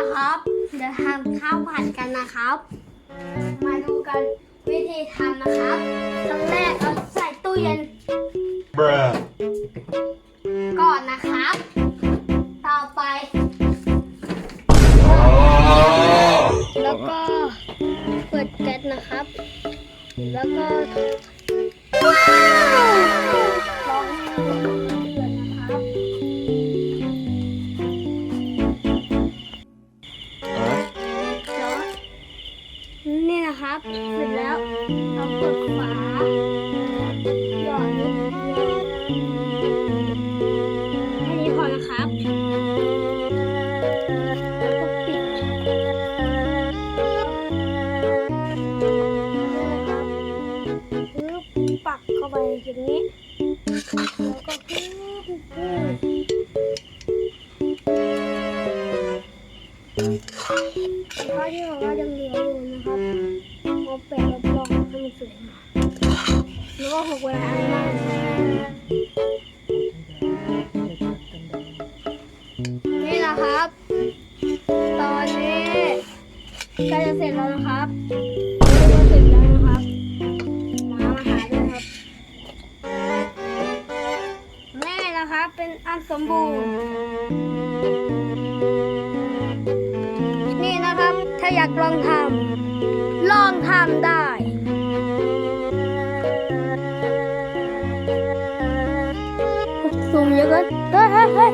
นะครับ เดี๋ยวทำข้าวผัดกันนะครับ มาดูกันวิธีทำนะครับครั้งแรกเราใส่ตู้เย็น Bruh. ก่อนนะครับ ต่อไป แล้วก็เปิดแก๊สนะครับ แล้วก็ ครับ เสร็จแล้วเราเปิดฝาหยอดนิดเดียวแค่นี้พอนะครับ แล้วก็ปิดนะครับปึ๊บปักเข้าไปอย่างนี้ แล้วก็ปึ๊บปึ๊บข้าวที่ของเรายังเหลืออยู่นะ บเอาแปะรอบๆให้มันสวยงามแล้วก็หกเวลาอันมากนี่นะครับ ตอนนี้ใกล้จะเสร็จแล้วนะครับใกล้จะเสร็จแล้วนะครับมามาหาด้วยครับแม่นะครับเป็นอันสมบูรณ์ นี่นะครับถ้าอยากลองทำ ลองทำได้ สูงเยอะเกินเฮ้ยเฮ้ย